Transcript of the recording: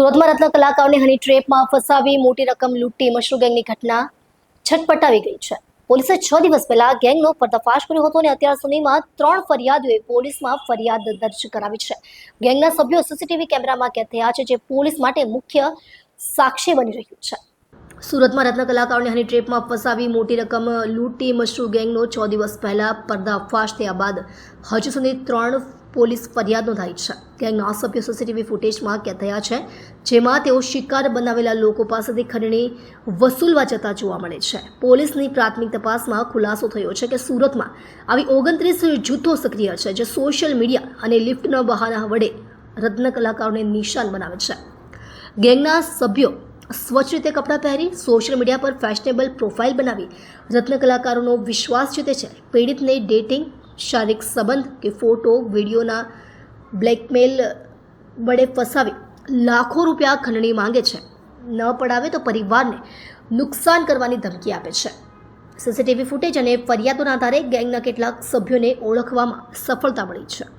સુરતમાં રત્ન કલાકારોને હની ટ્રેપમાં ફસાવી મોટી રકમ લૂંટી મશરૂ ગેંગની ઘટના છટપટાવી ગઈ છે. પોલીસે છ દિવસ પહેલા ગેંગનો પર્દાફાશ કર્યો હતો અને અત્યાર સુધીમાં ત્રણ ફરિયાદોએ પોલીસમાં ફરિયાદ દર્જ કરાવી છે. ગેંગના સભ્યો સીસીટીવી કેમેરામાં કેદ થયા છે, જે પોલીસ માટે મુખ્ય સાક્ષી બની રહ્યું છે. સુરતમાં રત્ન કલાકારોને હની ટ્રેપમાં ફસાવી મોટી રકમ લૂંટી મશરૂ ગેંગનો છ દિવસ પહેલાં પર્દાફાશ થયા બાદ હજુ સુધી ત્રણ પોલીસ ફરિયાદ નોંધાઈ છે. ગેંગના સભ્યો સીસીટીવી ફૂટેજમાં કેદ થયા છે, જેમાં તેઓ શિકાર બનાવેલા લોકો પાસેથી ખંડણી વસૂલવા જતા જોવા મળે છે. પોલીસની પ્રાથમિક તપાસમાં ખુલાસો થયો છે કે સુરતમાં આવી ઓગણત્રીસ જૂથો સક્રિય છે, જે સોશિયલ મીડિયા અને લિફ્ટના બહાના વડે રત્ન કલાકારોને નિશાન બનાવે છે. ગેંગના સભ્યો સ્વચ્છ રીતે કપડાં પહેરી સોશિયલ મીડિયા પર ફેશનેબલ પ્રોફાઇલ બનાવી. રત્ન કલાકારોનો વિશ્વાસ જીતે છે. પીડિતને ડેટિંગ શારીરિક સંબંધ કે ફોટો વિડીયોના બ્લેકમેલ વડે ફસાવી લાખો રૂપિયા ખંડણી માંગે છે. ન પડાવે તો પરિવારને નુકસાન કરવાની ધમકી આપે છે. સીસીટીવી ફૂટેજ અને ફરિયાદોના આધારે ગેંગના કેટલાક સભ્યોને ઓળખવામાં સફળતા મળી છે.